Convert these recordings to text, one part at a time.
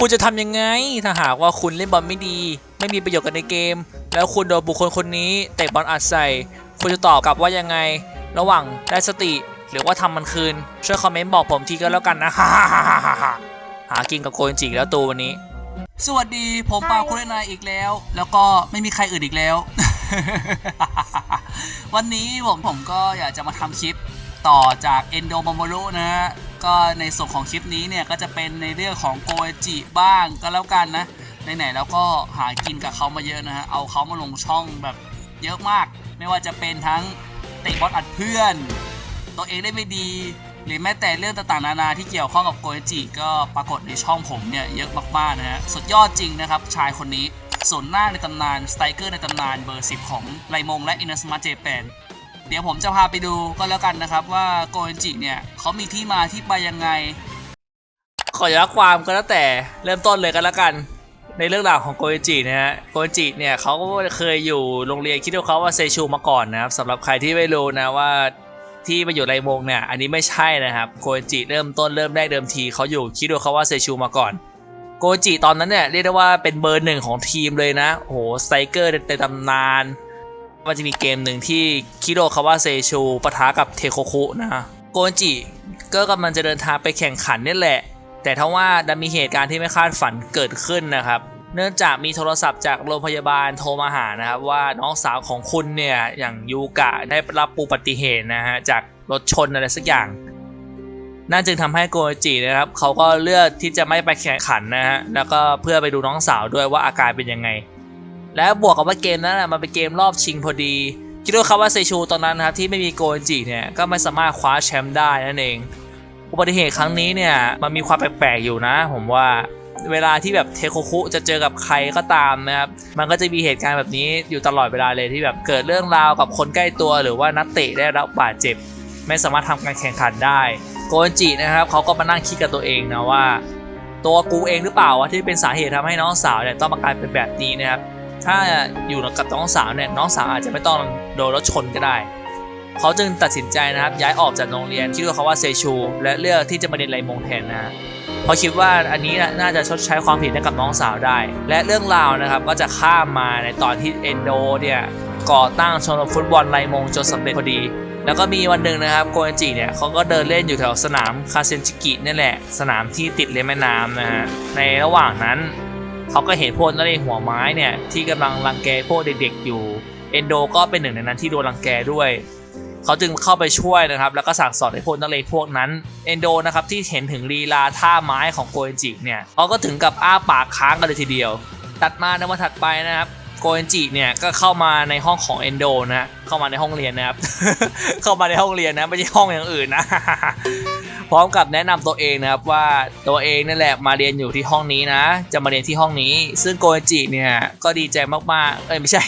คุณจะทำยังไง ถ้าหากว่าคุณเล่นบอลไม่ดี ไม่มีประโยชน์กันในเกม แล้วคุณโดนบุคคลคนนี้เตะบอลอัดใส่ คุณจะตอบกลับว่ายังไง ระหว่างได้สติ หรือว่าทำมันคืน ช่วยคอมเมนต์บอกผมทีก็แล้วกันนะฮ่าฮ่าฮ่าหากินกับโกนจิแล้วตัววันนี้ สวัสดีผมปาคุเรนายอีกแล้ว แล้วก็ไม่มีใครอื่นอีกแล้ว วันนี้ผมผมก็อยากจะมาทำคลิปต่อจากเอนโดม o มโรนะฮะ ก็ในส่วนของคลิปนี้เนี่ยก็จะเป็นในเรื่องของโกจิบ้างก็แล้วกันนะไหนๆแล้วก็หากินกับเขามาเยอะนะฮะเอาเขามาลงช่องแบบเยอะมาก ไม่ว่าจะเป็นทั้งเตะบอลอัดเพื่อน ตัวเองได้ไม่ดี หรือแม้แต่เรื่องต่างๆนานาที่เกี่ยวข้องกับโกจิก็ปรากฏในช่องผมเนี่ยเยอะมากๆนะฮะสุดยอดจริงนะครับชายคนนี้ส่วนหน้าในตำนานสไตรเกอร์ในตำนานเบอร์ 10 ของไลมงและอิน s สมาเจแปน เดี๋ยวผมจะพาไปดูก็แล้วกันนะครับ ว่าโกเอนจิเนี่ยเขามีที่มาที่ไปยังไง ขอย้อนความก็แล้วแต่เริ่มต้นเลยกันแล้วกัน ในเรื่องราวของโกเอนจินะฮะโกเอนจิเนี่ยเขาก็เคยอยู่โรงเรียนคิดว่าเขาว่าเซชูมาก่อนนะครับสำหรับใครที่ไม่รู้นะว่าที่มาอยู่ไรมงเนี่ยอันนี้ไม่ใช่นะครับโกเอนจิเริ่มต้นเริ่มได้เดิมทีเขาอยู่คิดว่าเขาว่าเซชูมาก่อนโกเอนจิตอนนั้นเนี่ยเรียกได้ว่าเป็นเบอร์หนึ่งของทีมเลยนะโอ้โหสไตรเกอร์ในตำนาน มันจะมีเกมหนึ่งที่คิโดคาวาเซชูปะทะกับเทโคคุนะโกนจิก็กำลังจะเดินทางไปแข่งขันนี่แหละ แต่ถ้าว่าดันมีเหตุการณ์ที่ไม่คาดฝันเกิดขึ้นนะครับ เนื่องจากมีโทรศัพท์จากโรงพยาบาลโทรมาหานะครับว่าน้องสาวของคุณเนี่ยอย่างยูกะได้รับอุบัติเหตุนะฮะจากรถชนอะไรสักอย่างนั่นจึงทำให้โกจินะครับเขาก็เลือกที่จะไม่ไปแข่งขันนะฮะแล้วก็เพื่อไปดูน้องสาวด้วยว่าอาการเป็นยังไง และบวกกับว่าเกมนั้นนะมันเป็นเกมรอบชิงพอดีคิดว่าคาว่าเซชูตอนนั้นนะครับที่ไม่มีโกนจิเนี่ยก็ไม่สามารถคว้าแชมป์ได้นั่นเอง อุบัติเหตุครั้งนี้เนี่ยมันมีความแปลกๆอยู่นะ ผมว่าเวลาที่แบบเทโคคุจะเจอกับใครก็ตามนะครับมันก็จะมีเหตุการณ์แบบนี้อยู่ตลอดเวลาเลยที่แบบเกิดเรื่องราวกับคนใกล้ตัว หรือว่านักเตะได้รับบาดเจ็บ ไม่สามารถทำการแข่งขันได้โกนจินะครับเขาก็มานั่งคิดกับตัวเองนะว่า ตัวกูเองหรือเปล่าวะที่เป็นสาเหตุทำให้น้องสาวเนี่ยต้องมากลายเป็นแบบนี้นะครับ ถ้าอยู่กับน้องสาวเนี่ยน้องสาวอาจจะไม่ต้องโดนรถชนก็ได้ เขาจึงตัดสินใจนะครับย้ายออกจากโรงเรียนที่เรียกเขาว่าเซชู และเลือกที่จะมาเรียนไรมงแทนนะเพราะคิดว่าอันนี้น่าจะชดใช้ความผิดให้กับน้องสาวได้ และเรื่องราวนะครับก็จะข้ามมาในตอนที่เอนโดเนี่ยก่อตั้งชมรมฟุตบอลไรมงจนสำเร็จพอดีแล้วก็มีวันหนึ่งนะครับโกเอนจิเนี่ยเขาก็เดินเล่นอยู่แถวสนามคาเซนจิกินี่แหละ สนามที่ติดริมแม่น้ำนะฮะในระหว่างนั้น เขาก็เห็นพวกนักเรียนหัวไม้เนี่ยที่กำลังรังแกพวกเด็กๆอยู่ เอนโดก็เป็นหนึ่งในนั้นที่โดนรังแกด้วยเขาจึงเข้าไปช่วยนะครับ แล้วก็สั่งสอนให้พวกนักเรียนพวกนั้นเอนโดนะครับที่เห็นถึงลีลาท่าไม้ของโกเอนจิเนี่ยเขาก็ถึงกับอ้าปากค้างกันเลยทีเดียว ตัดมาในวันถัดไปนะครับโกเอนจิเนี่ยก็เข้ามาในห้องของเอนโดนะเข้ามาในห้องเรียนนะครับ เข้ามาในห้องเรียนนะไม่ใช่ห้องอย่างอื่นนะ พร้อมกับแนะนำตัวเองนะครับว่าตัวเองนั่นแหละมาเรียนอยู่ที่ห้องนี้นะ จะมาเรียนที่ห้องนี้ ซึ่งโกเอนจิเนี่ยก็ดีใจมากๆเอ้ยไม่ใช่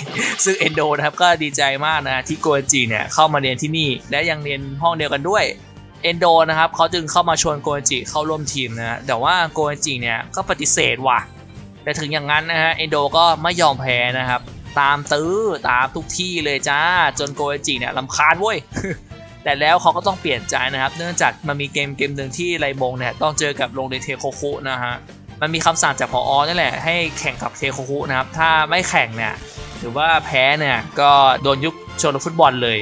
ซึ่งเอนโดนะครับก็ดีใจมากนะที่โกเอนจิเนี่ยเข้ามาเรียนที่นี่ และยังเรียนห้องเดียวกันด้วยเอนโดนะครับเขาจึงเข้ามาชวนโกเอนจิเข้าร่วมทีมนะแต่ว่าโกเอนจิเนี่ยก็ปฏิเสธว่ะแต่ถึงอย่างนั้นนะฮะเอนโดก็ไม่ยอมแพ้นะครับ ตามตื้อตามทุกที่เลยจ้า จนโกเอจิเนี่ยลำคาญเว้ย แต่แล้วเขาก็ต้องเปลี่ยนใจนะครับ เนื่องจากมันมีเกมเกมหนึ่งที่ไรมงเนี่ยต้องเจอกับโรงเรียนเทโคคุนะฮะมันมีคำสั่งจากพออนี่แหละให้แข่งกับเทโคคุนะครับ ถ้าไม่แข่งเนี่ยหรือว่าแพ้เนี่ยก็โดนยุบชนฟุตบอลเลย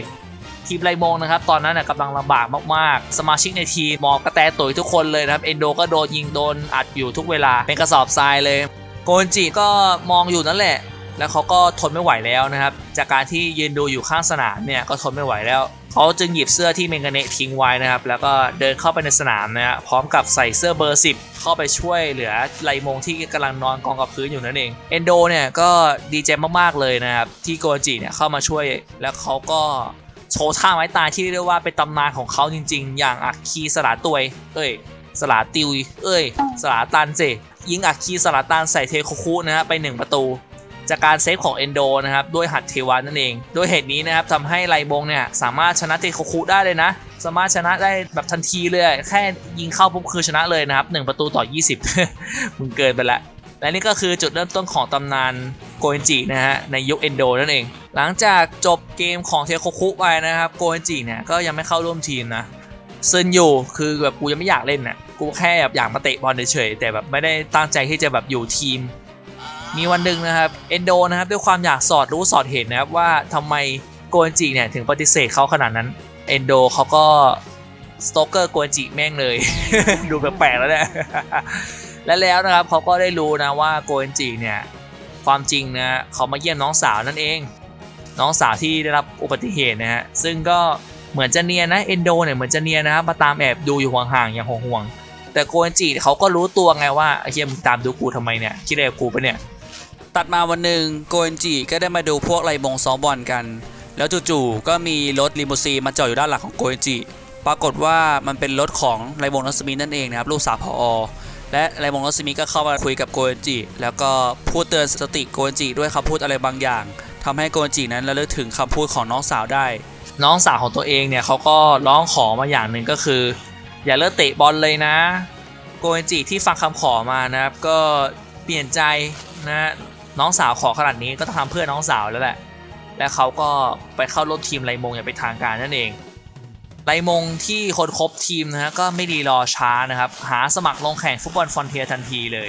ทีมไรมงนะครับ ตอนนั้นน่ะกำลังลำบากมากๆ สมาชิกในทีมมอกระแตตุ๋ยทุกคนเลยนะครับ เอนโดก็โดนยิงโดนอัดอยู่ทุกเวลาเป็นกระสอบทรายเลย โกนจิก็มองอยู่นั่นแหละ แล้วเขาก็ทนไม่ไหวแล้วนะครับ จากการที่ยืนดูอยู่ข้างสนามเนี่ยก็ทนไม่ไหวแล้ว เขาจึงหยิบเสื้อที่เมงกาเนะทิ้งไว้นะครับ แล้วก็เดินเข้าไปในสนามนะฮะพร้อมกับใส่เสื้อเบอร์ 10 เข้าไปช่วยเหลือไลมงที่กำลังนอนกองกับพื้นอยู่นั่นเองเอนโดเนี่ยก็ดีใจมากๆเลยนะครับที่โกจิเนี่ยเข้ามาช่วยแล้วเขาก็โชว์ท่าไม้ตายที่เรียกว่าเป็นตำนานของเขาจริง ๆ อย่างอักคีสลาตัวย เอ้ย สลาติวเอ้ย สลาตันเจยิงอักคีสลาตันใส่เทโคคุนะฮะไป 1 ประตู จากการเซฟของเอนโดนะครับด้วยหัดเทวานั่นเองโดยเหตุนี้นะครับทำให้ไลบงเนี่ยสามารถชนะเทโคคุได้เลยนะสามารถชนะได้แบบทันทีเลย แค่ยิงเข้าปุ๊บคือชนะเลยนะครับ 1 ประตูต่อ 20 มึงเกินไปละและนี่ก็คือจุดเริ่มต้นของตำนานโกเอนจินะฮะในยุคเอนโดนั่นเอง หลังจากจบเกมของเทโคคุไปนะครับโกเอนจิเนี่ยก็ยังไม่เข้าร่วมทีมนะซึนอยู่คือแบบกูยังไม่อยากเล่นน่ะกูแค่แบบอยากมาเตะบอลเฉยๆแต่แบบไม่ได้ตั้งใจที่จะแบบอยู่ทีม มีวันหนึ่งนะครับเอนโดนะครับด้วยความอยากสอดรู้สอดเห็นนะครับว่าทำไมโกนจิเนี่ยถึงปฏิเสธเขาขนาดนั้นเอนโดเขาก็สโตเกอร์โกนจิแม่งเลย ดูแปลกๆแล้วเนี่ยและแล้วนะครับเขาก็ได้รู้นะว่าโกนจิเนี่ยความจริงนะเขามาเยี่ยมน้องสาวนั่นเอง น้องสาวที่ได้รับอุบัติเหตุนะฮะซึ่งก็เหมือนจะเนียนะเอนโดเนี่ยเหมือนจะเนียนะครับมาตามแอบดูอยู่ห่างๆอย่างห่วงๆแต่โกนจิเขาก็รู้ตัวไงว่าไอ้เฮียมึงตามดูกูทำไมเนี่ยคิดอะไรกูปะเนี่ย ตัดมาวันหนึ่งโกเอนจิก็ได้มาดูพวกไรบงซ้อมบอลกัน แล้วจู่ๆก็มีรถลิมูซีนมาจอดอยู่ด้านหลังของโกเอนจิปรากฏว่ามันเป็นรถของไรบงนัสมินั่นเองนะครับลูกสาวพออและไรบงนัสมิก็เข้ามาคุยกับโกเอนจิแล้วก็พูดเตือนสติโกเอนจิด้วยคำพูดอะไรบางอย่างทำให้โกเอนจินั้นระลึกถึงคำพูดของน้องสาวได้ น้องสาวของตัวเองเนี่ยเขาก็ร้องขอมาอย่างหนึ่งก็คือ อย่าเลิกเตะบอลเลยนะ โกเอนจิที่ฟังคำขอมานะครับก็เปลี่ยนใจนะ น้องสาวขอขนาดนี้ก็ต้องทำเพื่อน้องสาวแล้วแหละ และเขาก็ไปเข้าร่วมทีมไรมงอย่างเป็นทางการนั่นเองไรมงที่คนครบทีมนะฮะก็ไม่ดีรอช้านะครับ หาสมัครลงแข่งฟุตบอลฟอนเทียทันทีเลย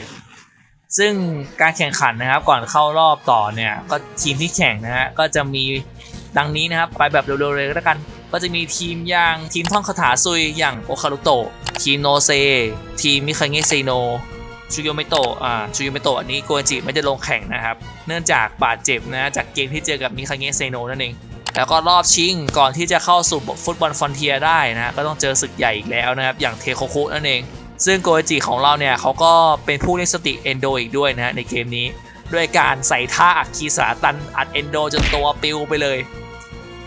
ซึ่งการแข่งขันนะครับก่อนเข้ารอบต่อเนี่ยก็ทีมที่แข่งนะฮะก็จะมีดังนี้นะครับไปแบบเร็วๆเลยก็แล้วกัน ก็จะมีทีมอย่างทีมท่องคาถาซุยอย่างโอคารุโตะทีมโนเซ ทีมมิคาเงะเซโน ชูโยเมโตะอ่าชูโยเมโตะอันนี้โกอนจิไม่ได้ลงแข่งนะครับ เนื่องจากบาดเจ็บนะจากเกมที่เจอกับมิคาเงะเซโนนั่นเอง แล้วก็รอบชิงก่อนที่จะเข้าสู่ฟุตบอลฟอนเทียได้นะก็ต้องเจอศึกใหญ่อีกแล้วนะครับ อย่างเทโคคุนั่นเอง ซึ่งโกจิของเราเนี่ยเขาก็เป็นผู้เล่นสติเอนโดอีกด้วยนะฮะในเกมนี้ ด้วยการใส่ท่าอักคีสาตันอัดเอนโดจนตัวปิวไปเลย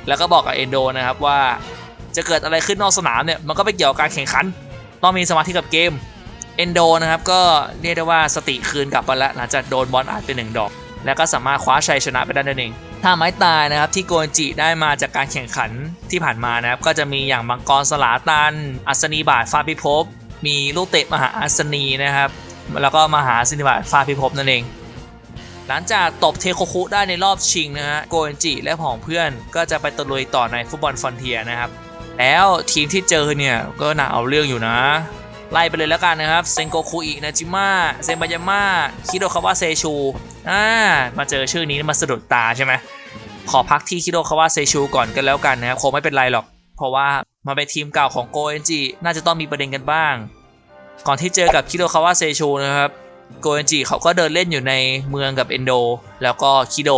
แล้วก็บอกกับเอนโดนะครับว่าจะเกิดอะไรขึ้นนอกสนามเนี่ยมันก็ไม่เกี่ยวกับการแข่งขัน ต้องมีสมาธิกับเกม เอนโดนะครับก็เรียกได้ว่าสติคืนกลับมาแล้วหลังจากโดนบอลอัดไปหนึ่งดอก แล้วก็สามารถคว้าชัยชนะไปได้นั่นเองถ้าไม้ตายนะครับที่โกนจิได้มาจากการแข่งขันที่ผ่านมานะครับก็จะมีอย่างมังกรสลาตัน อัศนีบาทฟาพิภพมีลูกเตะมหาอัศนีนะครับแล้วก็มหาอัศนีบาทฟาพิภพนั่นเอง หลังจากตบเทโคคุได้ในรอบชิงนะฮะโกนจิและผองเพื่อนก็จะไปตะลุยต่อในฟุตบอลฟอนเทียนะครับแล้วทีมที่เจอเนี่ยก็น่าเอาเรื่องอยู่นะ ไล่ไปเลยแล้วกันนะครับเซนโกคุอินาจิมะเซนบายาม่าคิโดคาวะเซชูอ่ามาเจอชื่อนี้มาสะดุดตาใช่ไหมขอพักที่คิโดคาวะเซชูก่อนกันแล้วกันนะครับคงไม่เป็นไรหรอก เพราะว่ามาเป็นทีมเก่าของโกเอนจิน่าจะต้องมีประเด็นกันบ้าง ก่อนที่เจอกับคิโดคาวะเซชูนะครับโกเอนจิเขาก็เดินเล่นอยู่ในเมืองกับเอนโดแล้วก็คิโด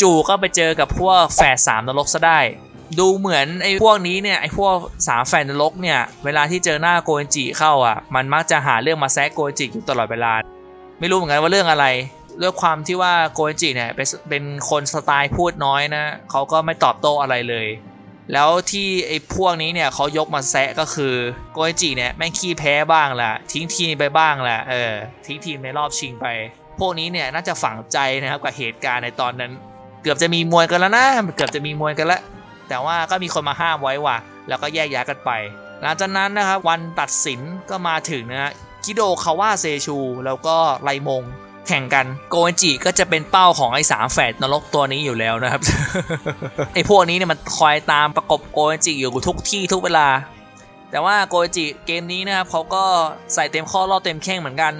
จู่ๆก็ไปเจอกับพวกแฝดสามนรกซะได้ ดูเหมือนไอ้พวกนี้เนี่ยไอ้พวกสามแฟนนรกเนี่ยเวลาที่เจอหน้าโกเอนจิเข้าอะมันมักจะหาเรื่องมาแซะโกเอนจิอยู่ตลอดเวลา ไม่รู้เหมือนกันว่าเรื่องอะไรด้วยความที่ว่าโกเอนจิเนี่ยเป็นเป็นคนสไตล์พูดน้อยนะเขาก็ไม่ตอบโต้อะไรเลย แล้วที่ไอ้พวกนี้เนี่ยเขายกมาแซะก็คือโกเอนจิเนี่ยแม่งขี้แพ้บ้างแหละทิ้งทีมไปบ้างแหละเออทิ้งทีมในรอบชิงไป พวกนี้เนี่ยน่าจะฝังใจนะครับกับเหตุการณ์ในตอนนั้น เกือบจะมีมวยกันแล้วนะเกือบจะมีมวยกันแล้ว แต่ว่าก็มีคนมาห้ามไว้ว่ะ แล้วก็แยกย้ายกันไป หลังจากนั้นนะครับวันตัดสินก็มาถึงนะฮะคิโดคาวะเซชู แล้วก็ไลมงแข่งกันโกเอนจิก็จะเป็นเป้าของไอ้สามแฝดนรกตัวนี้อยู่แล้วนะครับ ไอ้พวกนี้เนี่ยมันคอยตามประกบโกเอนจิอยู่ทุกที่ทุกเวลา แต่ว่าโกเอนจิเกมนี้นะครับเขาก็ใส่เต็มข้อรอบเต็มแข้งเหมือนกัน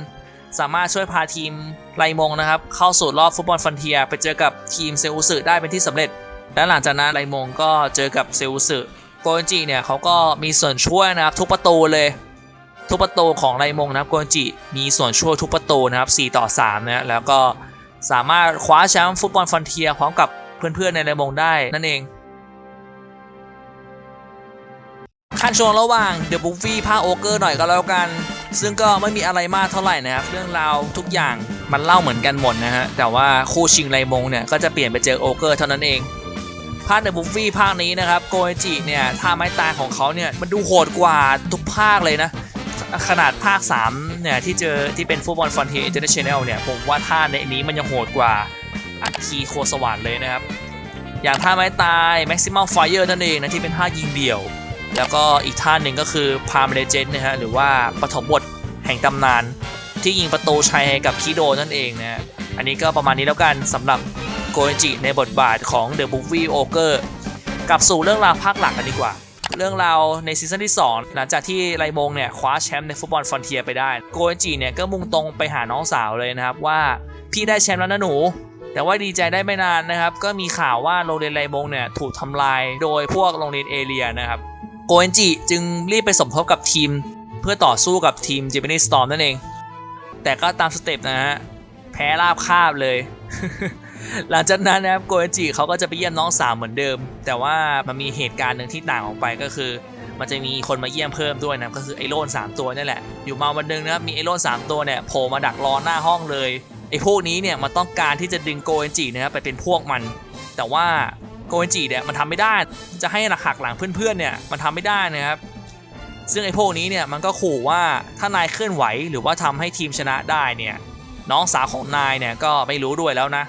สามารถช่วยพาทีมไลมงนะครับ เข้าสู่รอบฟุตบอลฟันเทีย ไปเจอกับทีมเซอุสึได้เป็นที่สำเร็จ และหลังจากนั้นไลมงก็เจอกับเซอุสึโกนจิเนี่ยเขาก็มีส่วนช่วยนะครับทุกประตูเลย ทุกประตูของไลมงนะครับโกนจิมีส่วนช่วยทุกประตูนะครับ4ต่อ3นะแล้วก็สามารถคว้าแชมป์ฟุตบอลฟอนเทียพร้อมกับเพื่อนๆในไลมงได้นั่นเองขั้นช่วงระหว่างเดอะบุฟฟี่ภาคโอเกอร์หน่อยก็แล้วกัน ซึ่งก็ไม่มีอะไรมากเท่าไหร่นะครับ เรื่องราวทุกอย่างมันเล่าเหมือนกันหมดนะฮะ แต่ว่าคู่ชิงไลมงเนี่ย ก็จะเปลี่ยนไปเจอโอเกอร์เท่านั้นเอง ภาคเดอะบุฟฟี่ภาคนี้นะครับโกเอจิเนี่ยท่าไม้ตายของเขาเนี่ยมันดูโหดกว่าทุกภาคเลยนะขนาดภาค 3 เนี่ย ที่เจอที่เป็นฟุตบอลฟอนเทียอินเตอร์เนชั่นแนลเนี่ย ผมว่าท่าในนี้มันยังโหดกว่าอัคคีโคสวรรค์เลยนะครับ อย่างท่าไม้ตาย Maximum Fire นั่นเองนะ ที่เป็นท่ายิงเดี่ยว แล้วก็อีกท่าหนึ่งก็คือพามเลเจนนะฮะ หรือว่าปฐมบทแห่งตำนาน ที่ยิงประตูชัยกับคิโดนั่นเองนะอันนี้ก็ประมาณนี้แล้วกันสำหรับ เอนจิในบทบาทของ The Movie Ogre กลับสู่เรื่องราวภาคหลักกันดีกว่า เรื่องราวในซีซั่นที่ 2 หลังจากที่ไรมงเนี่ยคว้าแชมป์ในฟุตบอลฟอนเทียไปได้ โกเอนจิเนี่ยก็มุ่งตรงไปหาน้องสาวเลยนะครับว่าพี่ได้แชมป์แล้วนะหนู แต่ว่าดีใจได้ไม่นานนะครับ ก็มีข่าวว่าโรงเรียนไรมงเนี่ยถูกทำลายโดยพวกโรงเรียนเอเรียนะครับโกเอนจิจึงรีบไปสมทบกับทีม เพื่อต่อสู้กับทีม Japanese Storm นั่นเอง แต่ก็ตามสเต็ปนะฮะแพ้ราบคาบเลย หลังจากนั้นนะครับโกเอนจิเขาก็จะไปเยี่ยมน้องสาวเหมือนเดิม แต่ว่ามันมีเหตุการณ์หนึ่งที่ต่างออกไปก็คือ มันจะมีคนมาเยี่ยมเพิ่มด้วยนะก็คือไอโรน3 ตัวนี่แหละ อยู่มาวันหนึงนะครับมีไอโรน3 ตัวเนี่ยโผล่มาดักรอหน้าห้องเลยไอพวกนี้เนี่ยมันต้องการที่จะดึงโกเอนจินะครับไปเป็นพวกมัน แต่ว่าโกเอนจิเนี่ยมันทำไม่ได้จะให้หักหลังเพื่อนๆเนี่ยมันทำไม่ได้นะครับซึ่งไอ้พวกนี้เนี่ยมันก็ขู่ว่าถ้านายเคลื่อนไหวหรือว่าทำให้ทีมชนะได้เนี่ยน้องสาวของนายเนี่ยก็ไม่รู้ด้วยแล้วนะ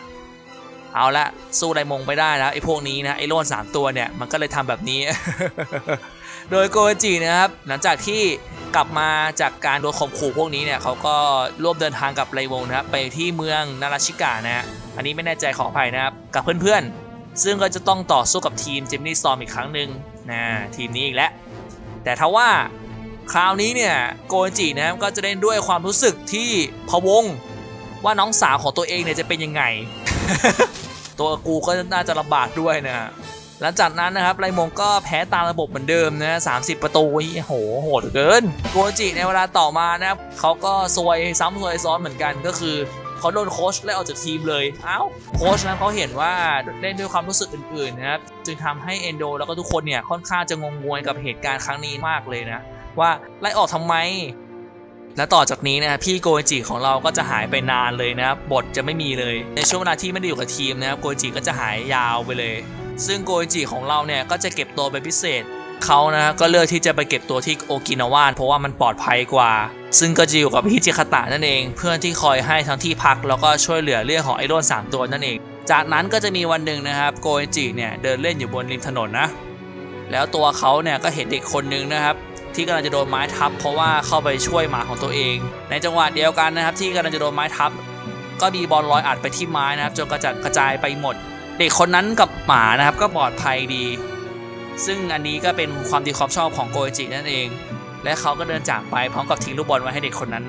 เอาละสู้ไรมงไปได้แล้วไอ้พวกนี้นะไอ้โล่นสามตัวเนี่ยมันก็เลยทำแบบนี้ โดยโกจินะครับหลังจากที่กลับมาจากการโดนข่มขู่พวกนี้เนี่ยเขาก็ร่วมเดินทางกับไรวงนะครับไปที่เมืองนาราชิกะนะอันนี้ไม่แน่ใจขออภัยนะครับกับเพื่อนๆ ซึ่งก็จะต้องต่อสู้กับทีมเจมนี่ซอมอีกครั้งหนึ่งนะทีมนี้อีกแล้วแต่ถ้าว่าคราวนี้เนี่ยโกนจินะครับก็จะเล่นด้วยความรู้สึกที่พะวงว่าน้องสาวของตัวเองเนี่ยจะเป็นยังไง ตัวกูก็น่าจะลำบากด้วยนะฮะหลังจากนั้นนะครับไรมงก็แพ้ตามระบบเหมือนเดิมนะ30ประตูโหโหดเกินโกจิในเวลาต่อมานะครับเขาก็ซวยซ้ำซวยซ้อนเหมือนกันก็คือเขาโดนโค้ชไล่ออกจากทีมเลย เอ้า โค้ชนะเขาเห็นว่าเล่นด้วยความรู้สึกอื่นๆนะครับ จึงทำให้เอนโดแล้วก็ทุกคนเนี่ย ค่อนข้างจะงงงวยกับเหตุการณ์ครั้งนี้มากเลยนะ ว่าไล่ออกทำไม และต่อจากนี้นะพี่โกอนจิของเราก็จะหายไปนานเลยนะครับบทจะไม่มีเลย ในช่วงเวลาที่ไม่ได้อยู่กับทีมนะครับโกอนจิก็จะหายยาวไปเลย ซึ่งโกอนจิของเราเนี่ยก็จะเก็บตัวเป็นพิเศษเขานะก็เลือกที่จะไปเก็บตัวที่โอกินาวานเพราะว่ามันปลอดภัยกว่า ซึ่งก็จะอยู่กับฮิจิคาตะนั่นเอง เพื่อนที่คอยให้ทั้งที่พักแล้วก็ช่วยเหลือเรื่องของไอโดนสามตัวนั่นเอง จากนั้นก็จะมีวันหนึ่งนะครับโกอนจิเนี่ยเดินเล่นอยู่บนริมถนนนะแล้วตัวเขาเนี่ยก็เห็นเด็กคนหนึงนะครับ ที่กำลังจะโดนไม้ทับ เพราะว่าเข้าไปช่วยหมาของตัวเอง ในจังหวะเดียวกันนะครับ ที่กำลังจะโดนไม้ทับ ก็มีบอลลอยอัดไปที่ไม้นะครับจนกระจัดกระจายไปหมด เด็กคนนั้นกับหมานะครับก็ปลอดภัยดี ซึ่งอันนี้ก็เป็นความดีความชอบของโกจินั่นเอง และเขาก็เดินจากไปพร้อมกับทิ้งลูกบอลไว้ให้เด็กคนนั้น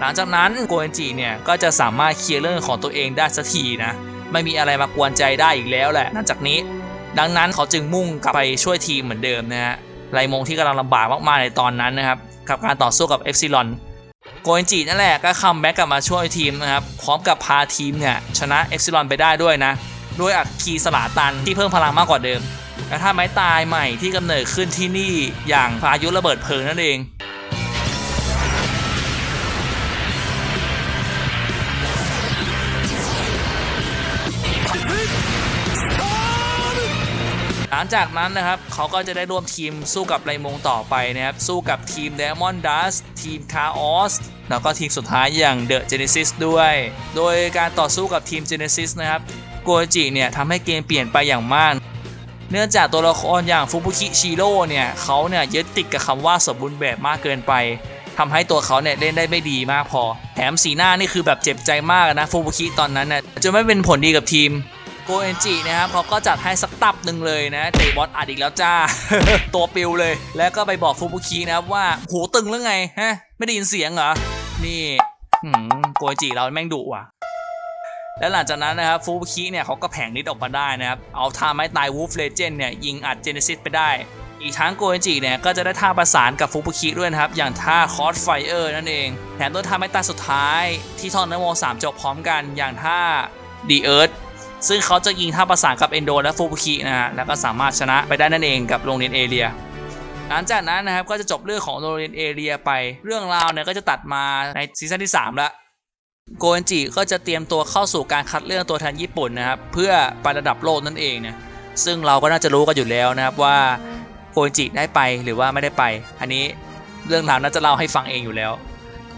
หลังจากนั้นโกอนจิเนี่ยก็จะสามารถเคลียร์เรื่องของตัวเองได้สักทีนะไม่มีอะไรมากวนใจได้อีกแล้วแหละหลังจากนี้ดังนั้นเขาจึงมุ่งกลับไปช่วยทีมเหมือนเดิมนะฮะ ไรมงที่กำลังลำบากมากๆในตอนนั้นนะครับกับการต่อสู้กับเอฟซิลอนโกเอนจินั่นแหละก็คัมแบ็กกลับมาช่วยทีมนะครับ พร้อมกับพาทีมเนี่ยชนะเอฟซิลอนไปได้ด้วยนะ ด้วยอัคคีสลาตันที่เพิ่มพลังมากกว่าเดิมและถ้าไม้ตายใหม่ที่กำเนิดขึ้นที่นี่อย่างพายุระเบิดเพลิงนั่นเอง หลังจากนั้นนะครับเขาก็จะได้ร่วมทีมสู้กับไรมงต่อไปนะครับ สู้กับทีม Diamond Dust ทีม Chaos แล้วก็ทีมสุดท้ายอย่าง The Genesis ด้วย โดยการต่อสู้กับทีม Genesis นะครับโกจิเนี่ยทำให้เกมเปลี่ยนไปอย่างมากเนื่องจากตัวละครอย่างฟุบุคิชิโร่เนี่ยเขาเนี่ยยึดติดกับคำว่าสมบูรณ์แบบมากเกินไปทำให้ตัวเขาเนี่ยเล่นได้ไม่ดีมากพอ แถมสีหน้านี่คือแบบเจ็บใจมากนะฟุบุคิตอนนั้นน่ะจะไม่เป็นผลดีกับทีม โกเอนจินะครับเขาก็จัดให้สักตับหนึ่งเลยนะเตะบอลอัดอีกแล้วจ้า ตัวปิวเลย แล้วก็ไปบอกฟูบุคินะครับว่าหูตึงหรือไงฮะไม่ได้ยินเสียงเหรอ นี่โกเอนจิเราแม่งดุว่ะแล้วหลังจากนั้นนะครับฟูบุคิเนี่ยเขาก็แผงนิดออกมาได้นะครับ เอาท่าไม้ตายวูฟเลเจนเนี่ยยิงอัดเจเนซิสไปได้ อีกทั้งโกเอนจิเนี่ยก็จะได้ท่าประสานกับฟูบุคิด้วยนะครับ อย่างท่าคอร์สไฟเออร์นั่นเอง แถมด้วยท่าไม้ตายสุดท้ายที่ท่อนนโมสามจบพร้อมกันอย่างท่าดีเอิร์ธ ซึ่งเขาจะยิงท่าประสานกับเอนโดและฟูบุคินะฮะแล้วก็สามารถชนะไปได้นั่นเองกับโรงเรียนเอเรียหลังจากนั้นนะครับก็จะจบเรื่องของโรงเรียนเอเรียไปเรื่องราวเนี่ยก็จะตัดมาในซีซั่นที่3ล้วโกเอนจิก็จะเตรียมตัวเข้าสู่การคัดเลือกตัวแทนญี่ปุ่นนะครับเพื่อไประดับโลกนั่นเองเนี่ยซึ่งเราก็น่าจะรู้กันอยู่แล้วนะครับว่าโกเอนจิได้ไปหรือว่าไม่ได้ไป อันนี้เรื่องราวน่าจะเล่าให้ฟังเองอยู่แล้ว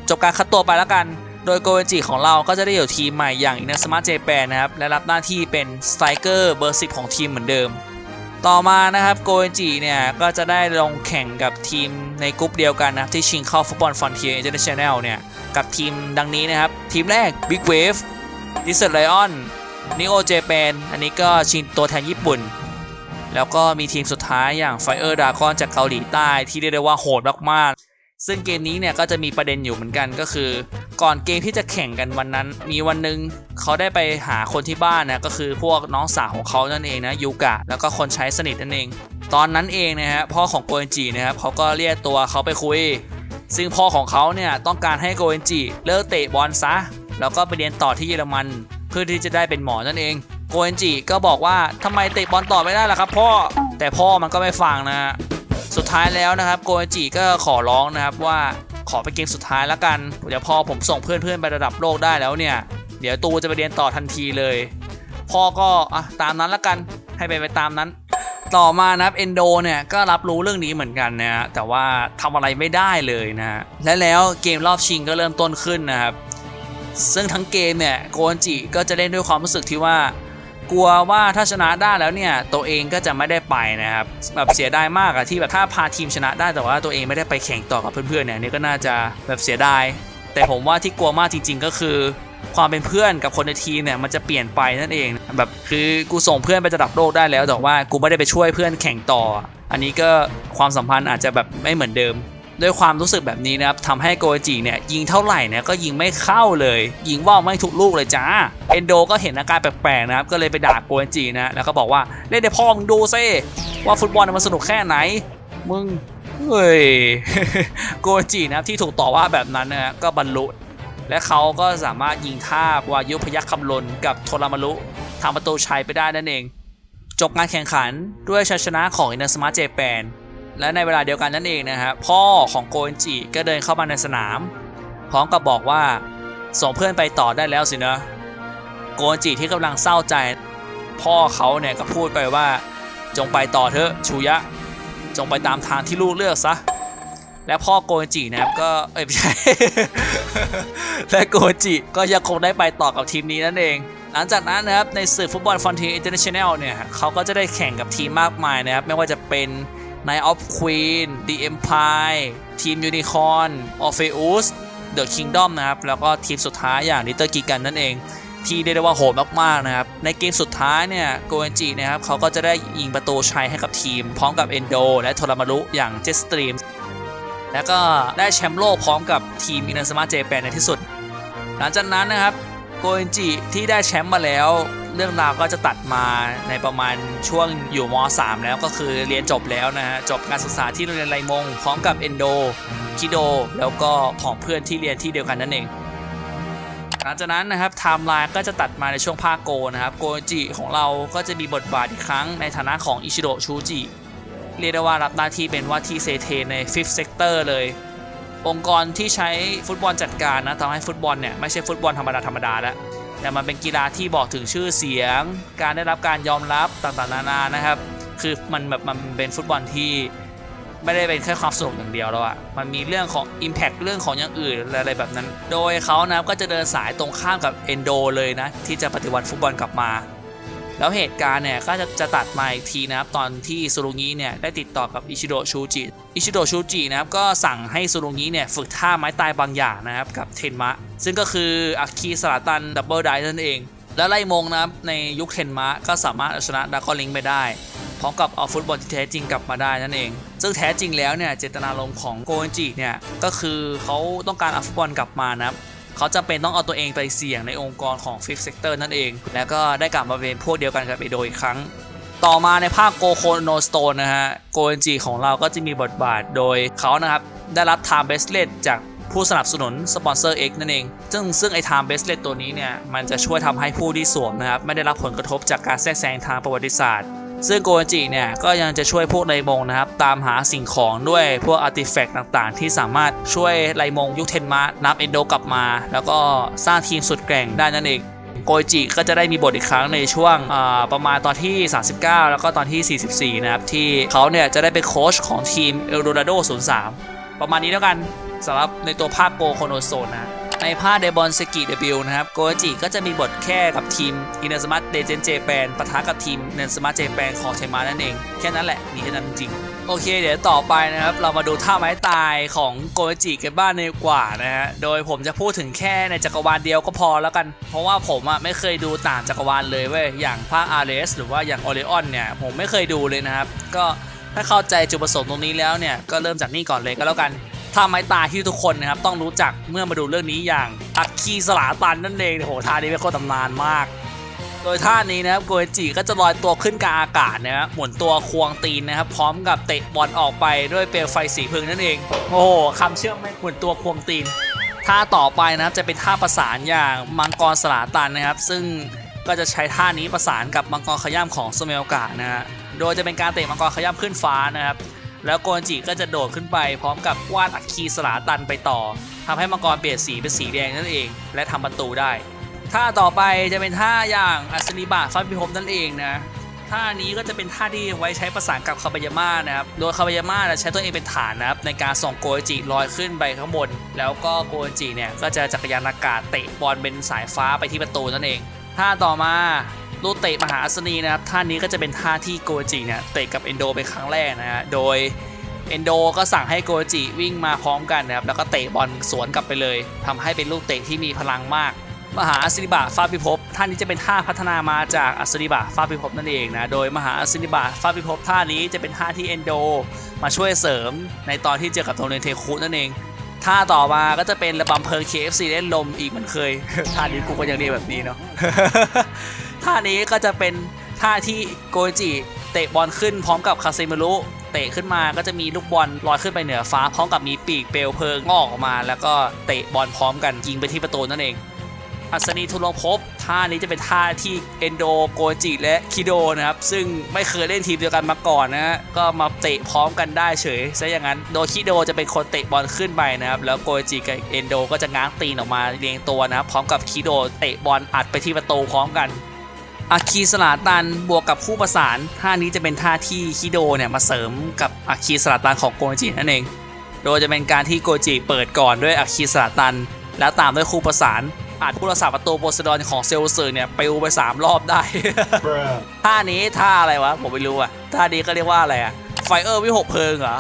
จบการคัดตัวไปแล้วกัน โดยโกเอนจิของเราก็จะได้อยู่ทีมใหม่อย่างอิน s สมาร์ j เจแปนนะครับ และรับหน้าที่เป็นสไตรเกอร์เบอร์10ของทีมเหมือนเดิม ต่อมานะครับโกเอนจิเนี่ย ก็จะได้ลงแข่งกับทีมในกลุ่มเดียวกันนะครับ ที่ชิงเข้าฟุตบอลฟอนเทียอินเตอร์เนชั่นแนลเนี่ย กับทีมดังนี้นะครับ ทีมแรก Big Wave d i s เซ r t Lion Neo Japan อันนี้ก็ชิงตัวแทนญี่ปุ่น แล้วก็มีทีมสุดท้ายอย่าง Fire Dragon จากเกาหลีใต้ที่เรียกได้ว่าโหดมากๆ ซึ่งเกมนี้เนี่ยก็จะมีประเด็นอยู่เหมือนกันก็คือ ก่อนเกมที่จะแข่งกันวันนั้น มีวันหนึ่งเขาได้ไปหาคนที่บ้านนะก็คือพวกน้องสาวของเขานั่นเองนะยูกะแล้วก็คนใช้สนิทนั่นเอง ตอนนั้นเองนะฮะพ่อของโกเอนจินะครับเขาก็เรียกตัวเขาไปคุย ซึ่งพ่อของเขาเนี่ยต้องการให้โกเอนจิเลิกเตะบอลซะแล้วก็ไปเรียนต่อที่เยอรมัน เพื่อที่จะได้เป็นหมอนั่นเองโกเอนจิก็บอกว่าทำไมเตะบอลต่อไม่ได้ล่ะครับ พ่อแต่พ่อมันก็ไม่ฟังนะ สุดท้ายแล้วนะครับโกเอนจิก็ขอร้องนะครับว่าขอไปเกมสุดท้ายแล้วกัน เดี๋ยวพอผมส่งเพื่อนๆไประดับโลกได้แล้วเนี่ย เดี๋ยวตูจะไปเรียนต่อทันทีเลย พ่อก็อะตามนั้นละกันให้ไปไปตามนั้น ต่อมานะครับเอนโดเนี่ยก็รับรู้เรื่องนี้เหมือนกันนะฮะแต่ว่าทำอะไรไม่ได้เลยนะฮะและแล้วเกมรอบชิงก็เริ่มต้นขึ้นนะครับ ซึ่งทั้งเกมเนี่ยโกนจิก็จะเล่นด้วยความรู้สึกที่ว่า กลัวว่าถ้าชนะได้แล้วเนี่ยตัวเองก็จะไม่ได้ไปนะครับแบบเสียดายมากอะที่แบบถ้าพาทีมชนะได้แต่ว่าตัวเองไม่ได้ไปแข่งต่อกับเพื่อนๆเนี่ยนนี่ก็น่าจะแบบเสียดาย แต่ผมว่าที่กลัวมากจริง ๆ ก็คือ ความเป็นเพื่อนกับคนในทีมเนี่ยมันจะเปลี่ยนไปนั่นเองแบบคือกูส่งเพื่อนไประดับโลกได้แล้วแต่ว่ากูไม่ได้ไปช่วยเพื่อนแข่งต่อ อันนี้ก็ความสัมพันธ์อาจจะแบบไม่เหมือนเดิม ด้วยความรู้สึกแบบนี้นะครับทำให้โกจิเนี่ยยิงเท่าไหร่เนี่ยก็ยิงไม่เข้าเลย ยิงว่าวไม่ทุกลูกเลยจ้าเอนโดก็เห็นอาการแปลกๆนะครับก็เลยไปด่าโกจินะแล้วก็บอกว่าเล่นในพ่อมึงดูซิว่าฟุตบอลมันสนุกแค่ไหน มึงเฮ้ยโกจินะครับที่ถูกต่อว่าแบบนั้นนะฮะก็บรรลุและเขาก็สามารถยิงท่าวายุพยัคฆ์คำลนกับโทรามารุทำประตูชัยไปได้นั่นเอง จบการแข่งขันด้วยชัยชนะของอินเตอร์สมาร์เจแปน และในเวลาเดียวกันนั่นเองนะครับพ่อของโกเอนจิก็เดินเข้ามาในสนาม พร้อมกับบอกว่าส่งเพื่อนไปต่อได้แล้วสินะโกเอนจิที่กำลังเศร้าใจ พ่อเขาเนี่ยก็พูดไปว่า จงไปต่อเถอะชูยะ จงไปตามทางที่ลูกเลือกซะและพ่อโกเอนจินะครับก็เอ้ยไม่ใช่และโกเอนจิก็ยังคงได้ไปต่อกับทีมนี้นั่นเอง หลังจากนั้นนะครับในศึกฟุตบอลฟอนเทีอินเตอร์เนชั่นแนลเนี่ยเขาก็จะได้แข่งกับทีมมากมายนะครับไม่ว่าจะเป็น Night of Queen The Empire ทีม Unicorn Orpheus The Kingdom นะครับ แล้วก็ทีมสุดท้ายอย่าง Little Gigan นั่นเองที่เรียกได้ว่าโหดมากๆนะครับ ในเกมสุดท้ายเนี่ยโกเอนจินะครับเขาก็จะได้ยิงประตูชัยให้กับทีม พร้อมกับเอนโดและโทรามารุอย่าง Jetstream แล้วก็ได้แชมป์โลกพร้อมกับทีมอินเตอร์สมาร์เจแปนในที่สุด หลังจากนั้นนะครับโกเอนจิที่ได้แชมป์มาแล้ว เรื่องราวก็จะตัดมาในประมาณช่วงอยู่ม .3 แล้วก็คือเรียนจบแล้วนะฮะจบการศึกษาที่โรงเรียนไรมง พร้อมกับเอนโดคิโด แล้วก็ของเพื่อนที่เรียนที่เดียวกันนั่นเองหลังจากนั้นนะครับไทม์ไลน์ก็จะตัดมาในช่วงภาคโกนะครับโกจิของเราก็จะมีบทบาทอีกครั้งในฐานะของอิชิโดชูจิเรียกได้ว่ารับหน้าที่เป็นว่าที่เซเทใน Fifth Sector เลย องค์กรที่ใช้ฟุตบอลจัดการนะทำให้ฟุตบอลเนี่ยไม่ใช่ฟุตบอลธรรมดาธรรมดาแล้ว แต่มันเป็นกีฬาที่บอกถึงชื่อเสียง การได้รับการยอมรับต่างๆนานานะครับ คือมันแบบมันเป็นฟุตบอลที่ไม่ได้เป็นแค่ความสนุกอย่างเดียวแล้วอะมันมีเรื่องของ Impact เรื่องของอย่างอื่นอะไรแบบนั้น โดยเขานะก็จะเดินสายตรงข้ามกับเอนโดเลยนะที่จะปฏิวัติฟุตบอลกลับมา แล้วเหตุการณ์เนี่ยก็จะจะตัดมาอีกทีนะครับตอนที่ซูรุงิเนี่ยได้ติดต่อกับอิชิโดะชูจิอิชิโดะชูจินะครับก็สั่งให้ซูรุงิเนี่ยฝึกท่าไม้ตายบางอย่างนะครับกับเทนมะ ซึ่งก็คืออัคคีสลาตันดับเบิลไดนั่นเอง แล้วไล่มงนะครับในยุคเทนมะก็สามารถเอาชนะดากอลิงไปได้พร้อมกับเอาฟุตบอลที่แท้จริงกลับมาได้นั่นเอง ซึ่งแท้จริงแล้วเนี่ยเจตนารมณ์ของโกเอนจิเนี่ยก็คือเขาต้องการเอาฟุตบอลกลับมานะครับ เขาจำเป็นต้องเอาตัวเองไปเสี่ยงในองค์กรของ Fifth Sector นั่นเอง แล้วก็ได้กลับมาเป็นพวกเดียวกันกับเอโดอีกครั้ง ต่อมาในภาคโกโคโนสโตนนะฮะ โกเอนจิของเราก็จะมีบทบาทโดยเขานะครับ ได้รับ Time Bracelet จากผู้สนับสนุนสปอนเซอร์ X นั่นเอง ซึ่งซึ่งไอ้ Time Bracelet ตัวนี้เนี่ย มันจะช่วยทำให้ผู้ที่สวมนะครับ ไม่ได้รับผลกระทบจากการแทรกแซงทางประวัติศาสตร์ ซึ่งโกอนจิเนี่ยก็ยังจะช่วยพวกไลมงนะครับตามหาสิ่งของด้วยพวกอาร์ติแฟกต์ต่างๆ ที่สามารถช่วยไลมงยุคเทนมานับเอนโดกลับมา แล้วก็สร้างทีมสุดแกร่งได้นั่นเองโกอนจิก็จะได้มีบทอีกครั้งในช่วงประมาณตอนที่ 39 แล้วก็ตอนที่ 44 นะครับ ที่เขาเนี่ยจะได้เป็นโค้ชของทีมเอลโดราโด03 ประมาณนี้แล้วกันสำหรับในตัวภาคโกโคโนโซนนะ ในภาคเดบอนสกิเดบิลนะครับโกจิก็จะมีบทแค่กับทีมอินเนอร์สมาร์ทเดเจนเจแปนปะทะกับทีมเนอร์สมาร์ทเจแปนของเทมานั่นเอง แค่นั้นแหละมีแค่นั้นจริงโอเค เดี๋ยวต่อไปนะครับ เรามาดูท่าไม้ตายของโกจิกันบ้างดีกว่านะฮะ โดยผมจะพูดถึงแค่ในจักรวาลเดียวก็พอแล้วกัน เพราะว่าผมอะไม่เคยดูต่างจักรวาลเลยเว้ย อย่างภาคอาร์เรสหรือว่าอย่างออริออนเนี่ย ผมไม่เคยดูเลยนะครับ ก็ถ้าเข้าใจจุดประสงค์ตรงนี้แล้วเนี่ย ก็เริ่มจากนี่ก่อนเลยก็แล้วกัน ท่าไมตาที่ทุกคนนะครับต้องรู้จักเมื่อมาดูเรื่องนี้อย่างอัคคีสลาตันนั่นเองโอ้โหท่านี้เป็นโคตรตำนานมาก โดยท่านี้นะครับโกเอจิก็จะลอยตัวขึ้นกลางอากาศนะครับหมุนตัวควงตีนนะครับ พร้อมกับเตะบอลออกไปด้วยเปลวไฟสีพึ่งนั่นเอง โอ้โหคำเชื่อมไม่หมุนตัวควงตีนท่าต่อไปนะครับจะเป็นท่าประสานอย่างมังกรสลาตันนะครับ ซึ่งก็จะใช้ท่านี้ประสานกับมังกรขย้ำของสเมลกานะฮะโดยจะเป็นการเตะมังกรขย้ำขึ้นฟ้านะครับ แล้วโกนจิก็จะโดดขึ้นไปพร้อมกับวาดอัคคีสลาตันไปต่อทำให้มังกรเปลี่ยนสีเป็นสีแดงนั่นเอง และทำประตูได้ท่าต่อไปจะเป็นท่าอย่างอัศนีบาฟันพิภพนั่นเองนะท่านี้ก็จะเป็นท่าที่ไว้ใช้ประสานกับคาบายาม่านะครับ โดยคาบายาม่าใช้ตัวเองเป็นฐานนะครับในการส่งโกเอจิลอยขึ้นไปข้างบน แล้วก็โกเอจิเนี่ยก็จะจักรยานอากาศเตะบอลเป็นสายฟ้าไปที่ประตูนั่นเอง ท่าต่อมา ลูกเตะมหาอัศนีนะครับท่านี้ก็จะเป็นท่าที่โกจิเนี่ยเตะกับเอนโดเป็นครั้งแรกนะฮะโดยเอนโดก็สั่งให้โกจิวิ่งมาพร้อมกันนะครับแล้วก็เตะบอลสวนกลับไปเลยทำให้เป็นลูกเตะที่มีพลังมาก มหาอัศริบะฟาพิภพท่านี้จะเป็นท่าพัฒนามาจากอัศริบะฟาพิภพนั่นเองนะโดยมหาอัศริบะฟาพิภพท่านี้จะเป็นท่าที่เอนโดมาช่วยเสริมในตอนที่เจอกับโทเนเทคุนั่นเองท่าต่อมาก็จะเป็นระบำเพลิง KFC เล่นลมอีกเหมือนเคยท่านี้กูก็ยังเรียกแบบนี้เนาะ ท่านี้ก็จะเป็นท่าที่โกจิเตะบอลขึ้นพร้อมกับคาเซมิรุเตะขึ้นมาก็จะมีลูกบอลลอยขึ้นไปเหนือฟ้า พร้อมกับมีปีกเปลวเพลิงงอกออกมา แล้วก็เตะบอลพร้อมกันยิงไปที่ประตูนั่นเอง อัศนีทุลงภพท่านี้จะเป็นท่าที่เอนโดโกจิและคิโดนะครับซึ่งไม่เคยเล่นทีมเดียวกันมาก่อนนะฮะก็มาเตะพร้อมกันได้เฉยซะอย่างนั้นโดยคิโดจะเป็นคนเตะบอลขึ้นไปนะครับแล้วโกจิกับเอนโดก็จะง้างตีนออกมาเรียงตัวนะครับพร้อมกับคิโดเตะบอลอัดไปที่ประตูพร้อมกัน อาคีสลาตันบวกกับคู่ประสานท่านี้จะเป็นท่าที่คิโดเนี่ยมาเสริมกับอาคีสลาตันของโกจินั่นเอง โดยจะเป็นการที่โกจิเปิดก่อนด้วยอาคีสลาตัน แล้วตามด้วยคู่ประสานอาจผู้รักษาประตูโปสดอนของเซลเซอร์เนี่ยปิวไป 3 รอบได้ Bruh. ท่านี้ท่าอะไรวะ ผมไม่รู้อะท่านี้ก็เรียกว่าอะไรอะไฟเออร์วิหกเพลิงเหรอ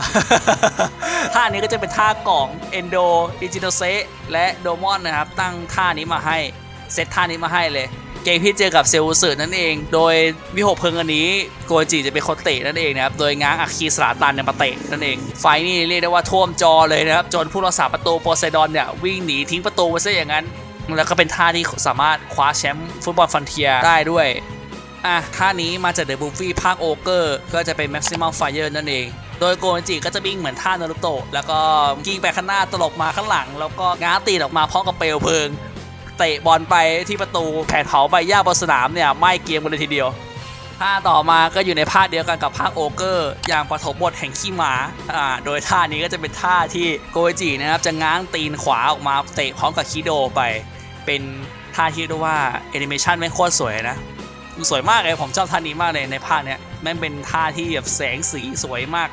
ท่านี้ก็จะเป็นท่ากล่องเอนโดดิจิโนเซและโดมอนนะครับ ตั้งท่านี้มาให้ เซตท่านี้มาให้เลย เกมที่เจอกับเซลล์สืนั่นเอง โดยวิหกเพิงอันนี้โกจิจะเป็นคนเตะนั่นเองนะครับ โดยง้างอาคีสลาตันเนี่ยมาเตะนั่นเอง ไฟนี่เรียกได้ว่าท่วมจอเลยนะครับ จนผู้รักษาประตูโปไซดอนเนี่ยวิ่งหนีทิ้งประตูไปซะอย่างนั้น แล้วก็เป็นท่าที่สามารถคว้าแชมป์ฟุตบอลฟันเทียได้ด้วยอะท่านี้มาจากเดอะบูฟี่ภาคโอเกอร์ก็จะเป็น Maximum Fire นั่นเอง โดยโกนจิก็จะวิ่งเหมือนท่านารุโตะแล้วก็กิ้งไปข้างหน้าตลบมาข้างหลัง แล้วก็ง้างตีนออกมาพร้อมกับเปลวเพลิง เตะบอลไปที่ประตูแผนเผาใบหญ้าบนสนามเนี่ยไม้เกียมกันเลยทีเดียวท่าต่อมาก็อยู่ในภาคเดียวกันกับภาคโอเกอร์ อย่างปฐมบทแห่งขี้หมาอ่าโดยท่านี้ก็จะเป็นท่าที่โกจินะครับจะง้างตีนขวาออกมาเตะพร้อมกับคิโดไป เป็นท่าที่เรียกว่าแอนิเมชันไม่โคตรสวยนะสวยมากเลยผมชอบท่านี้มากเลยในภาคเนี้ยแม่งเป็นท่าที่แบบแสงสีสวยมาก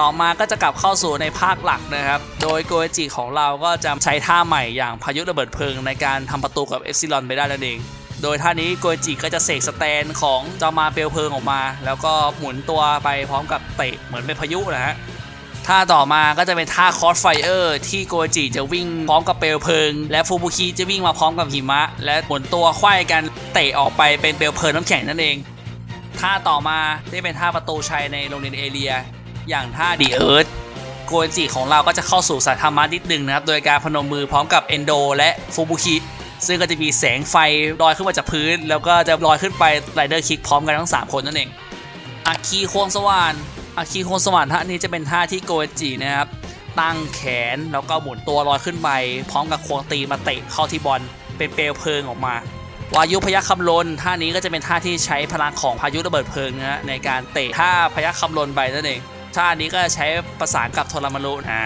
ต่อมาก็จะกลับเข้าสู่ในภาคหลักนะครับ โดยโกเอจิของเราก็จะใช้ท่าใหม่อย่างพายุระเบิดเพลิงในการทำประตูกับเอ็กซิลอนไปได้นั่นเอง โดยท่านี้โกเอจิก็จะเสกสแตนของจอมาเปลวเพลิงออกมา แล้วก็หมุนตัวไปพร้อมกับเตะเหมือนเป็นพายุนะฮะท่าต่อมาก็จะเป็นท่าคอสไฟเออร์ที่โกจิจะวิ่งพร้อมกับเปลวเพลิง และฟูบุคิจะวิ่งมาพร้อมกับหิมะ และหมุนตัวไขว้กันเตะออกไปเป็นเปลวเพลิงน้ำแข็งนั่นเอง ท่าต่อมาที่เป็นท่าประตูชัยในโรงเรียนเอเรีย อย่างท่าดีเอิร์ธโกนจิของเราก็จะเข้าสู่สายธรรมะนิดนึงนะครับ โดยการพนมมือพร้อมกับเอนโดและฟูบุคิซึ่งก็จะมีแสงไฟลอยขึ้นมาจากพื้น แล้วก็จะลอยขึ้นไปไรเดอร์คิกพร้อมกันทั้ง 3 คนนั่นเองอาคีโคนสว่านอาคีโคนสว่านท่านี้จะเป็นท่าที่โกเอจินะครับ ตั้งแขนแล้วก็หมุนตัวลอยขึ้นไปพร้อมกับควงตีมาเตะเข้าที่บอลเป็นเปลวเพลิงออกมาวายุพยัคฆ์คำลนท่านี้ก็จะเป็นท่าที่ใช้พลังของพายุระเบิดเพลิงนะฮะในการเตะท่าพยัคฆ์คำลนไปนั่นเอง ท่านี้ก็ใช้ประสานกับโทรามารุนะ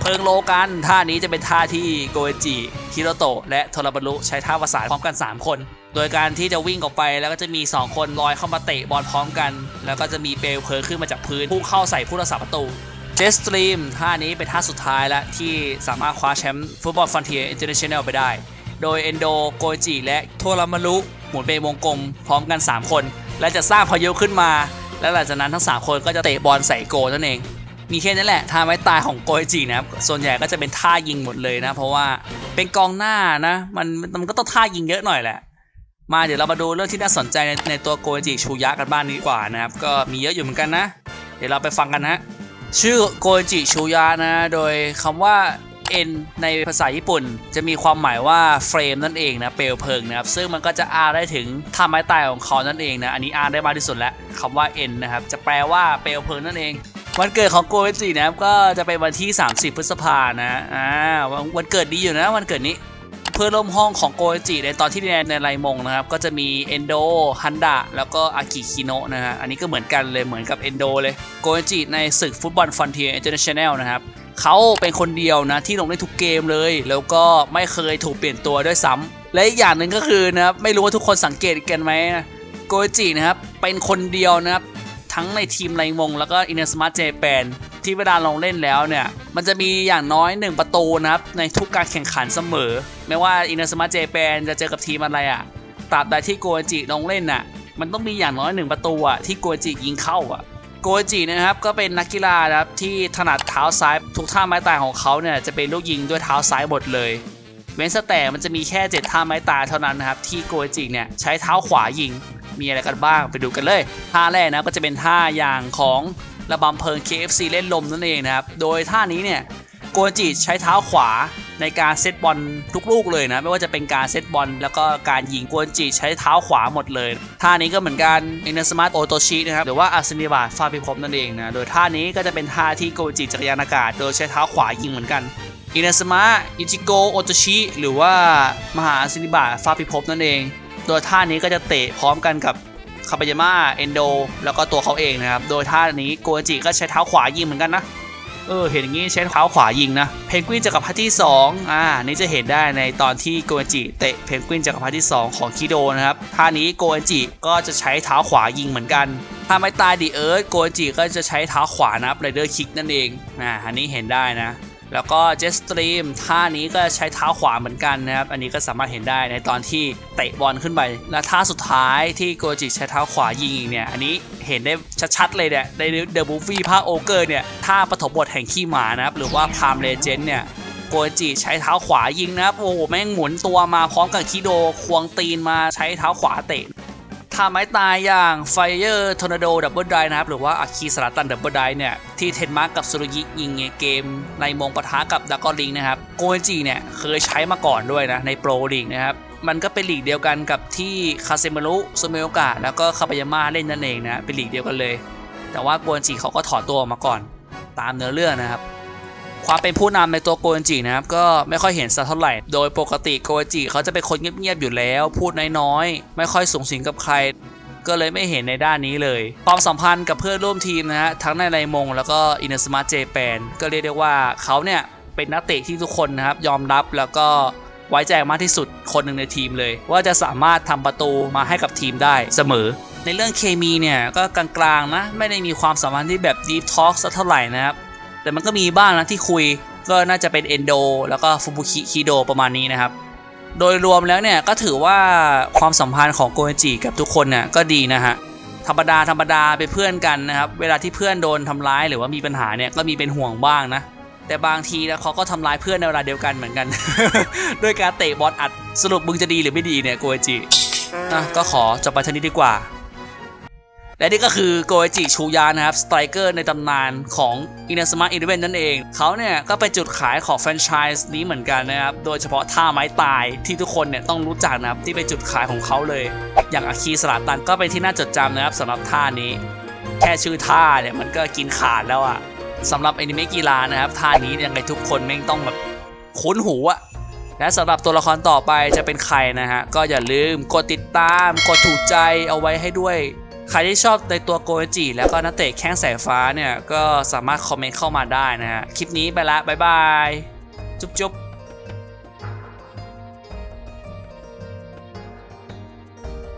เพิงโลกันท่านี้จะเป็นท่าที่โกเอจิฮิโรโตะและโทรามารุใช้ท่าประสานพร้อมกัน 3 คน โดยการที่จะวิ่งออกไปแล้วก็จะมี 2 คนลอยเข้ามาเตะบอลพร้อมกัน แล้วก็จะมีเปลวเพลิงขึ้นมาจากพื้นพุ่งเข้าใส่ผู้รักษาประตูเจสตรีมท่านี้เป็นท่าสุดท้ายแล้วที่สามารถคว้าแชมป์ฟุตบอลฟันเทียอินเตอร์เนชั่นแนลไปได้ โดยเอนโดโกจิและโทรามารุหมุนเป็นวงกลมพร้อมกัน 3 คน และจะสร้างพายุขึ้นมา แล้วหลังจากนั้นทั้ง 3 คนก็จะเตะบอลใส่โกนั่นเอง มีแค่นั้นแหละท่าไม้ตายของโกเอจินะครับ ส่วนใหญ่ก็จะเป็นท่ายิงหมดเลยนะ เพราะว่าเป็นกองหน้านะ มันมันก็ต้องท่ายิงเยอะหน่อยแหละ มาเดี๋ยวเรามาดูเรื่องที่น่าสนใจในในตัวโกเอจิชูยะกันบ้างดีกว่านะครับ ก็มีเยอะอยู่เหมือนกันนะ เดี๋ยวเราไปฟังกันนะ ชื่อโกเอจิชูยะนะ โดยคำว่า N ในภาษาญี่ปุ่น จะมีความหมายว่าเฟรมนั่นเองนะเปลวเพลิงนะครับซึ่งมันก็จะอ้างได้ถึงท่าไม้ตายของเขานั่นเองนะอันนี้อ้างได้มากที่สุดแล้วคำว่า N นะครับจะแปลว่าเปลวเพลิงนั่นเองวันเกิดของโกเอจินะครับก็จะเป็นวันที่ 30 พฤษภานะอ่าวันวันเกิดดีอยู่นะวันเกิดนี้เพื่อนร่วมห้องของโกเอจิในตอนที่เรียนในไรมงนะครับก็จะมีเอนโดฮันดะแล้วก็อากิคิโนะนะฮะอันนี้ก็เหมือนกันเลยเหมือนกับเอนโดเลยโกเอจิในศึกฟุตบอลฟอนเทียอินเตอร์เนชั่นแนลนะครับ เขาเป็นคนเดียวนะที่ลงได้ทุกเกมเลย แล้วก็ไม่เคยถูกเปลี่ยนตัวด้วยซ้ำและอีกอย่างหนึ่งก็คือนะครับไม่รู้ว่าทุกคนสังเกตกันไหมโกจินะครับเป็นคนเดียวนะครับทั้งในทีมไรมง แล้วก็อินเ s สมาร์ทเจแปนที่เวลาลงเล่นแล้วเนี่ย มันจะมีอย่างน้อย 1 ประตูนะครับ ในทุกการแข่งขันเสมอ ไม่ว่าอินเ s สมาร์ทเจแปนจะเจอกับทีมอะไรอะ่ะตราบใดที่โกจิลงเล่นน่ะมันต้องมีอย่างน้อย 1 ประตูอะที่โกจิยิงเข้าอะ โกเอจินะครับก็เป็นนักกีฬานะครับที่ถนัดเท้าซ้ายทุกท่าไม้ตายของเขาเนี่ยจะเป็นลูกยิงด้วยเท้าซ้ายหมดเลย เว้นแต่มันจะมีแค่เจ็ดท่าไม้ตายเท่านั้นนะครับที่โกจิเนี่ยใช้เท้าขวายิง มีอะไรกันบ้างไปดูกันเลย ท่าแรกนะก็จะเป็นท่าอย่างของระบำเพลิง KFC เล่นลมนั่นเองนะครับโดยท่านี้เนี่ยโกจิใช้เท้าขวา ในการเซตบอลทุกลูกเลยนะ ไม่ว่าจะเป็นการเซตบอลแล้วก็การยิงโกจิใช้เท้าขวาหมดเลยท่านี้ก็เหมือนกันอินสมาร์ตโอโตชินะครับหรือว่าอาซินิบาฟาพิภพนั่นเองนะโดยท่านี้ก็จะเป็นท่าที่โกจิจักรยานอากาศ โดยใช้เท้าขวายิงเหมือนกันอินาสมะอิจิโกโอโตชิหรือว่ามหาซินิบะฟาพิภพนั่นเอง โดยท่านี้ก็จะเตะพร้อมกันกับคาบายาม่าเอนโด แล้วก็ตัวเขาเองนะครับ โดยท่านี้โกจิก็ใช้เท้าขวายิงเหมือนกันนะ เออเห็นอย่างนี้ใช้เท้าขวายิงนะ เพนกวินจักรพรรดิที่2อ่านี่จะเห็นได้ในตอนที่โกอันจิเตะเพนกวินจักรพรรดิที่2ของคิโดนะครับท่านี้โกอันจิก็จะใช้เท้าขวายิงเหมือนกันถ้าไม่ตายดีเอิร์ธโกอันจิก็จะใช้เท้าขวานะับไรเดอร์คิกนั่นเองอ่าอันนี้เห็นได้นะ แล้วก็เจสตรีมท่านี้ก็ใช้เท้าขวาเหมือนกันนะครับ อันนี้ก็สามารถเห็นได้ในตอนที่เตะบอลขึ้นไป และท่าสุดท้ายที่โกจิใช้เท้าขวายิงอีกเนี่ย อันนี้เห็นได้ชัดๆเลยเนี่ย ในเดอะบูฟี่ภาคโอเกอร์เนี่ย ท่าปฐมบทแห่งขี้หมานะครับ หรือว่าพามเลเจนเนี่ยโกจิใช้เท้าขวายิงนะครับ โอ้โห แม่งหมุนตัวมาพร้อมกับคิโดควงตีนมาใช้เท้าขวาเตะ ท่าไม้ตายอย่าง Fire Tornado Double Dive นะครับ หรือว่าอาคีสลัตัน Double Dive เนี่ย ที่เทนมาร์กกับสุรุยิยิงในเกมในมงปะทะกับดากอนลิงนะครับ โกเอนจิเนี่ย เคยใช้มาก่อนด้วยนะ ในโปรลีกนะครับ มันก็เป็นลีกเดียวกันกับที่คาเซมารุซูเมโอกะแล้วก็คาบายาม่าเล่นนั่นเองนะเป็นลีกเดียวกันเลย แต่ว่าโกเอนจิเขาก็ถอนตัวออกมาก่อน ตามเนื้อเรื่องนะครับ ความเป็นผู้นำในตัวโกนจินะครับก็ไม่ค่อยเห็นสักเท่าไหร่ โดยปกติโกนจิเขาจะเป็นคนเงียบๆอยู่แล้ว พูดน้อยๆ ไม่ค่อยสูงสิงกับใคร ก็เลยไม่เห็นในด้านนี้เลย ความสัมพันธ์กับเพื่อนร่วมทีมนะฮะทั้งในไนมง แล้วก็อินสมาร์ทเจแปนก็เรียกได้ว่าเขาเนี่ยเป็นนักเตะที่ทุกคนนะครับยอมรับแล้วก็ไว้ใจมากที่สุดคนหนึ่งในทีมเลย ว่าจะสามารถทำประตูมาให้กับทีมได้เสมอ ในเรื่องเคมีเนี่ยก็กลางๆนะไม่ได้มีความสัมพันธ์ที่แบบดีฟทอ l k สักเท่าไหร่นะครับ แต่มันก็มีบ้างนะที่คุยก็น่าจะเป็นเอนโดแล้วก็ฟูบุคิคิโดประมาณนี้นะครับ โดยรวมแล้วเนี่ยก็ถือว่าความสัมพันธ์ของโกเอนจิกับทุกคนเนี่ยก็ดีนะฮะธรรมดาธรรมดาเป็นเพื่อนกันนะครับเวลาที่เพื่อนโดนทำร้ายหรือว่ามีปัญหาเนี่ยก็มีเป็นห่วงบ้างนะแต่บางทีนะเขาก็ทำร้ายเพื่อนในเวลาเดียวกันเหมือนกัน ด้วยการเตะบอลอัดสรุปมึงจะดีหรือไม่ดีเนี่ยโกเอนจิอะก็ขอจบไปเท่านี้ดีกว่า และนี่ก็คือโกเอจิชูยานะครับสไตรเกอร์ในตำนานของอิน s สมาร์ e อีเวนนั่นเอง เขาเนี่ยก็เป็นจุดขายของแฟรนไชส์นี้เหมือนกันนะครับ โดยเฉพาะท่าไม้ตายที่ทุกคนเนี่ยต้องรู้จักนะครับ ที่เป็นจุดขายของเขาเลย อย่างอาคีสลาตันก็เป็นที่น่าจดจำนะครับสำหรับท่านี้ แค่ชื่อท่าเนี่ยมันก็กินขาดแล้วอะสำหรับอนิเมะกีฬานะครับท่านี้ยังไงทุกคนแม่งต้องแบบคุ้นหูอะและสำหรับตัวละครต่อไปจะเป็นใครนะฮะ ก็อย่าลืมกดติดตาม กดถูกใจเอาไว้ให้ด้วย ใครที่ชอบในตัวโกเอจิแล้วก็นักเตะแข้งสายฟ้าเนี่ย ก็สามารถคอมเมนต์เข้ามาได้นะฮะ คลิปนี้ไปละ บ๊ายบาย จุ๊บจุ๊บ